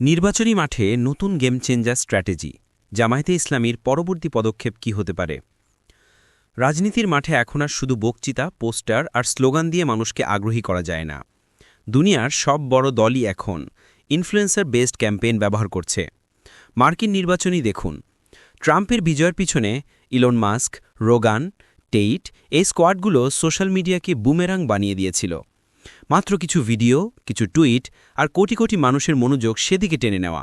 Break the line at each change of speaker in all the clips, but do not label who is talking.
নির্বাচনী মাঠে নতুন গেম চেঞ্জার স্ট্র্যাটেজি জামায়াতে ইসলামীর পরবর্তী পদক্ষেপ কি হতে পারে? রাজনীতির মাঠে এখন আর শুধু বক্তৃতা, পোস্টার আর স্লোগান দিয়ে মানুষকে আগ্রহী করা যায় না। দুনিয়ার সব বড় দলই এখন ইনফ্লুয়েন্সার বেসড ক্যাম্পেইন ব্যবহার করছে। মার্কিন নির্বাচনী দেখুন। ট্রাম্পের বিজয়ের পিছনে ইলন মাস্ক, রোগান, টেইট এই স্কোয়াডগুলো সোশ্যাল মিডিয়াকে বুমেরাং বানিয়ে দিয়েছিল। মাত্র কিছু ভিডিও, কিছু টুইট আর কোটি কোটি মানুষের মনোযোগ সেদিকে টেনে নেওয়া।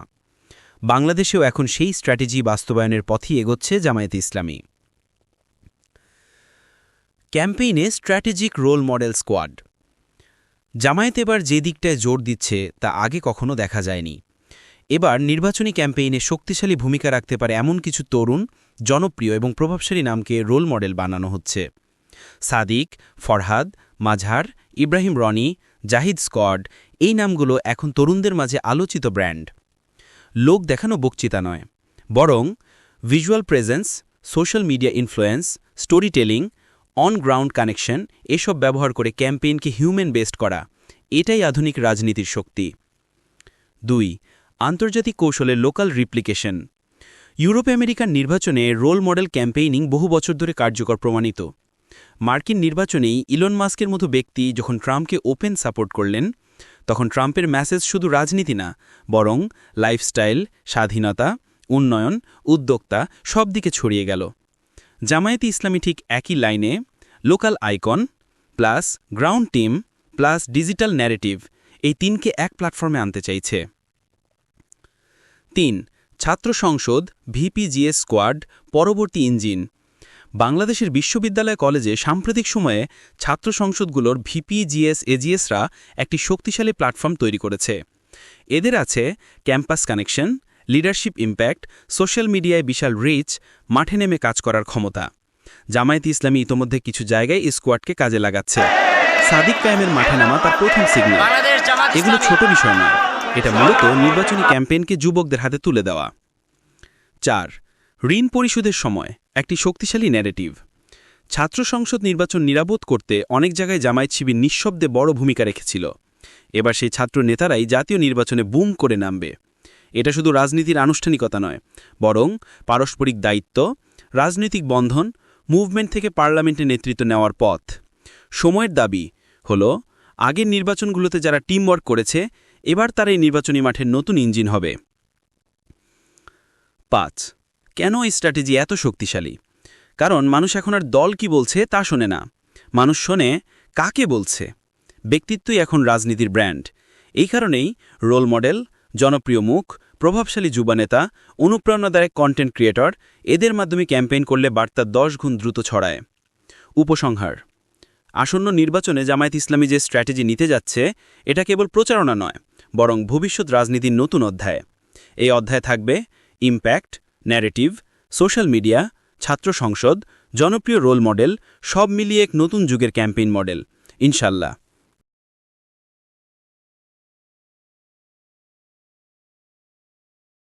বাংলাদেশেও এখন সেই স্ট্র্যাটেজি বাস্তবায়নের পথই এগোচ্ছে জামায়াতে ইসলামী। ক্যাম্পেইনে strategic role model squad. Jamaat এবার যে দিকটায় জোর দিচ্ছে তা আগে কখনো দেখা যায়নি। এবার নির্বাচনী ক্যাম্পেইনে শক্তিশালী ভূমিকা রাখতে পারে এমন কিছু তরুণ, জনপ্রিয় এবং প্রভাবশালী নামকে রোল মডেল বানানো হচ্ছে। সাদিক, ফরহাদ মাঝার ইব্রাহিম রনি, জাহিদ স্কড, এই নামগুলো এখন তরুণদের মাঝে আলোচিত ব্র্যান্ড। লোক দেখানো বক্তৃতা নয়। বরং visual presence, social media influence story telling on ground connection এসব ব্যবহার করে ক্যাম্পেইনকে হিউম্যান বেসড করা, এটাই আধুনিক রাজনীতির শক্তি। দুই, আন্তর্জাতিক কৌশলের লোকাল রিপ্লিকেশন। ইউরোপ আমেরিকার নির্বাচনে রোল মডেল ক্যাম্পেইনিং বহু বছর ধরে কার্যকর প্রমাণিত। মার্কিন নির্বাচনেই ইলন মাস্কের মতো ব্যক্তি যখন ট্রাম্পকে ওপেন সাপোর্ট করলেন, তখন ট্রাম্পের মেসেজ শুধু রাজনীতি না, বরং লাইফস্টাইল, স্বাধীনতা, উন্নয়ন, উদ্যোক্তা সব দিকে ছড়িয়ে গেল। জামায়াতে ইসলামী ঠিক একই লাইনে local icon, plus ground team, plus digital narrative এই তিনকে এক প্ল্যাটফর্মে আনতে চাইছে। তিন, ছাত্র সংসদ, ভিপিজিএস স্কোয়াড, পরবর্তী ইঞ্জিন বাংলাদেশের বিশ্ববিদ্যালয় কলেজে সাম্প্রতিক সময়ে ছাত্র সংসদগুলোর ভিপিজিএস এজিএসরা একটি শক্তিশালী প্ল্যাটফর্ম তৈরি করেছে। এদের আছে campus connection leadership impact social মিডিয়ায় বিশাল রিচ মাঠে নেমে কাজ করার ক্ষমতা। জামায়াত ইসলামী ইতোমধ্যে কিছু জায়গায় স্কোয়াডকে কাজে লাগাচ্ছে। সাদিক কায়েমের মাঠে নামা তার প্রথম সিগন্যাল এগুলো ছোট বিষয় নয়। এটা মূলত নির্বাচনী ক্যাম্পেইনকে যুবকদের হাতে তুলে দেওয়া। চার ঋণ পরিশোধের সময়। একটি শক্তিশালী ন্যারেটিভ। ছাত্র সংসদ নির্বাচন নিরাপদ করতে অনেক জায়গায় জামায়াত শিবির নিঃশব্দে বড় ভূমিকা রেখেছিল। এবার সেই ছাত্র নেতারাই জাতীয় নির্বাচনে বুম করে নামবে। এটা শুধু রাজনীতির আনুষ্ঠানিকতা নয়, বরং পারস্পরিক দায়িত্ব, রাজনৈতিক বন্ধন, মুভমেন্ট থেকে পার্লামেন্টে নেতৃত্ব নেওয়ার পথ। সময়ের দাবি হল, আগের নির্বাচনগুলোতে যারা টিমওয়ার্ক করেছে, এবার তারা এই নির্বাচনী মাঠের নতুন ইঞ্জিন হবে। পাঁচ কেন এই স্ট্র্যাটেজি এত শক্তিশালী? কারণ মানুষ এখন আর দল কি বলছে তা শোনে না। মানুষ শোনে, কাকে বলছে? ব্যক্তিত্বই এখন রাজনীতির ব্র্যান্ড। এই কারণেই রোল মডেল, জনপ্রিয় মুখ, প্রভাবশালী যুবানেতা অনুপ্রেরণাদায়ক কন্টেন্ট ক্রিয়েটর, এদের মাধ্যমে ক্যাম্পেইন করলে বার্তা দশ গুণ দ্রুত ছড়ায়। উপসংহার। আসন্ন নির্বাচনে জামায়াত ইসলামী যে স্ট্র্যাটেজি নিতে যাচ্ছে, এটা কেবল প্রচারণা নয়, বরং ভবিষ্যৎ রাজনীতির নতুন অধ্যায়। এই অধ্যায় থাকবে ইম্প্যাক্ট ন্যারেটিভ সোশ্যাল মিডিয়া ছাত্র সংসদ, জনপ্রিয় রোল মডেল সব মিলিয়ে এক নতুন যুগের ক্যাম্পেইন মডেল ইনশাল্লাহ।